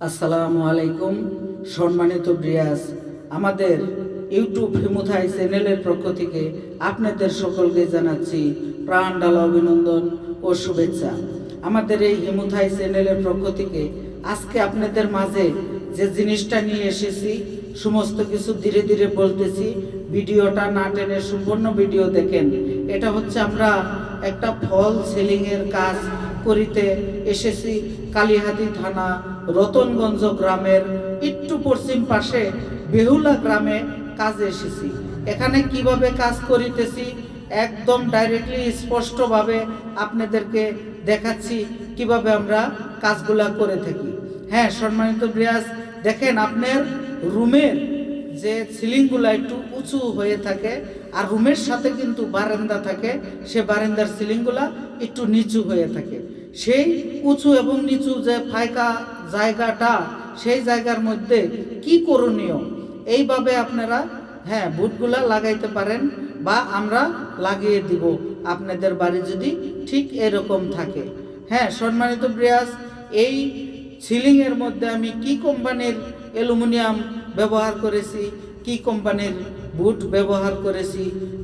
আসসালামু আলাইকুম, সম্মানিত ব্রিয়াস। আমাদের ইউটিউব হিমুথাই চ্যানেলের পক্ষ থেকে আপনাদের সকলকে জানাচ্ছি প্রাণ ডালা অভিনন্দন ও শুভেচ্ছা। আমাদের এই হিমুথাই চ্যানেলের পক্ষ থেকে আজকে আপনাদের মাঝে যে জিনিসটা নিয়ে এসেছি, সমস্ত কিছু ধীরে ধীরে বলতেছি, ভিডিওটা না টেনে সম্পূর্ণ ভিডিও দেখেন। এটা হচ্ছে আমরা একটা ফল সেলিংয়ের কাজ করিতে এসেছি কালীহাতি থানা, রতনগঞ্জ গ্রামের একটু পশ্চিম পাশে বেহুলা গ্রামে কাজে এসেছি। এখানে কীভাবে কাজ করিতেছি একদম ডাইরেক্টলি স্পষ্টভাবে আপনাদেরকে দেখাচ্ছি কীভাবে আমরা কাজগুলা করে থাকি। হ্যাঁ সম্মানিত ব্রিয়াস দেখেন আপনার রুমের যে সিলিংগুলো একটু উঁচু হয়ে থাকে আর রুমের সাথে কিন্তু বারান্দা থাকে, সে বারান্দার সিলিংগুলা একটু নিচু হয়ে থাকে। সেই উঁচু এবং নিচু যে ফাঁকা জায়গাটা, সেই জায়গার মধ্যে কি করণীয়? এইভাবে আপনারা হ্যাঁ বুটগুলা লাগাইতে পারেন বা আমরা লাগিয়ে দিব। আপনাদের বাড়ি যদি ঠিক এরকম থাকে। হ্যাঁ সম্মানিত ব্রিয়াস এই সিলিংয়ের মধ্যে আমি কি কোম্পানির অ্যালুমিনিয়াম ব্যবহার করেছি, কি কোম্পানির বুট ব্যবহার করেছি,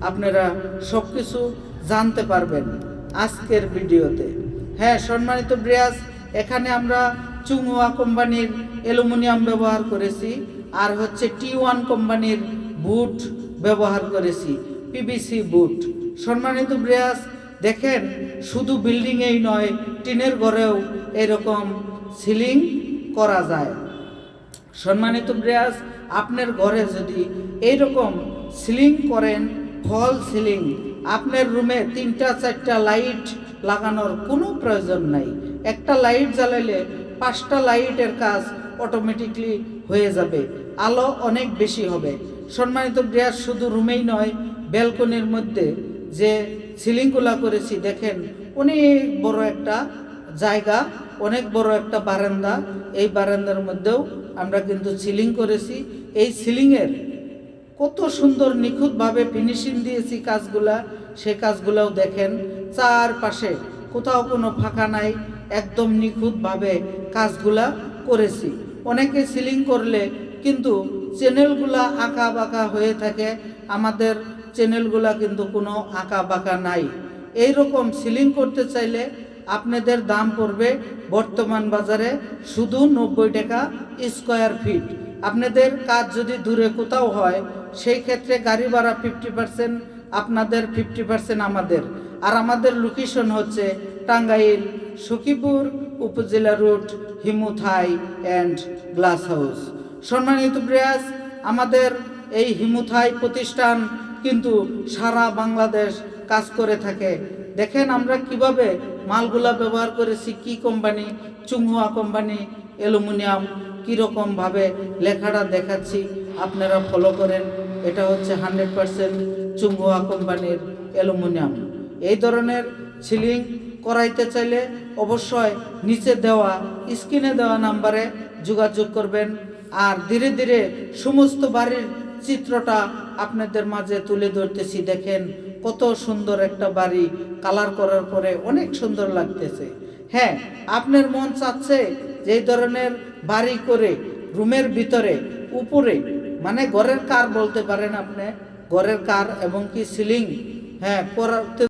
আপনারা সব কিছু জানতে পারবেন আজকের ভিডিওতে। হ্যাঁ সম্মানিত ব্রিয়াস, এখানে আমরা চুংহুয়া কোম্পানির অ্যালুমিনিয়াম ব্যবহার করেছি আর হচ্ছে টি ওয়ান কোম্পানির বুট ব্যবহার করেছি পিভিসি বুট। সম্মানিত ব্রিয়াস, দেখেন, শুধু বিল্ডিংয়েই নয়, টিনের ঘরেও এরকম সিলিং করা যায়। সম্মানিত ব্রিয়াস, আপনার ঘরে যদি এইরকম সিলিং করেন, ফল সিলিং, আপনার রুমে তিনটা চারটা লাইট লাগানোর কোনো প্রয়োজন নাই। একটা লাইট জ্বালাইলে পাঁচটা লাইটের কাজ অটোমেটিকলি হয়ে যাবে, আলো অনেক বেশি হবে। সম্মানিত ব্রিয়াস শুধু রুমেই নয়, ব্যালকনির মধ্যে যে সিলিংগুলা করেছি, দেখেন অনেক বড় একটা জায়গা, অনেক বড় একটা বারান্দা। এই বারান্দার মধ্যেও আমরা কিন্তু সিলিং করেছি। এই সিলিংয়ের কত সুন্দর নিখুঁতভাবে ফিনিশিং দিয়েছি কাজগুলা, সে কাজগুলাও দেখেন। চারপাশে কোথাও কোনো ফাঁকা নাই, একদম নিখুঁতভাবে কাজগুলা করেছি। অনেকে সিলিং করলে কিন্তু চ্যানেলগুলা আঁকা বাঁকা হয়ে থাকে, আমাদের চ্যানেলগুলা কিন্তু কোনো আঁকা বাঁকা নাই। এই রকম সিলিং করতে চাইলে আপনাদের দাম পড়বে বর্তমান বাজারে শুধু নব্বই টাকা স্কোয়ার ফিট। আপনাদের কাজ যদি দূরে কোথাও হয়, সেই ক্ষেত্রে গাড়ি ভাড়া ফিফটি পার্সেন্ট আপনাদের ফিফটি পার্সেন্ট আমাদের। আর আমাদের লোকেশন হচ্ছে টাঙ্গাইল, সখীপুর উপজেলা রুট হিমুথাই অ্যান্ড গ্লাস হাউস সম্মানিত প্রয়াস, আমাদের এই হিমুথাই প্রতিষ্ঠান কিন্তু সারা বাংলাদেশ কাজ করে থাকে। দেখেন আমরা কীভাবে মালগুলা ব্যবহার করেছি, কি কোম্পানি চুংহুয়া কোম্পানি অ্যালুমিনিয়াম, কীরকমভাবে লেখাটা দেখাচ্ছি, আপনারা ফলো করেন। এটা হচ্ছে হান্ড্রেড পারসেন্ট চুংহুয়া কোম্পানির অ্যালুমিনিয়াম। এই ধরনের সিলিং করাইতে চাইলে অবশ্যই নিচে দেওয়া স্ক্রিনে দেওয়া নাম্বারে যোগাযোগ করবেন। আর ধীরে ধীরে সমস্ত বাড়ির চিত্রটা আপনাদের মাঝে তুলে ধরতেছি। দেখেন কত সুন্দর একটা বাড়ি, কালার করার পরে অনেক সুন্দর লাগতেছে। হ্যাঁ আপনার মন চাচ্ছে যে ধরনের বাড়ি করে রুমের ভিতরে, উপরে মানে ঘরের কার বলতে পারেন আপনি? ঘরের কার এবং কি সিলিং? হ্যাঁ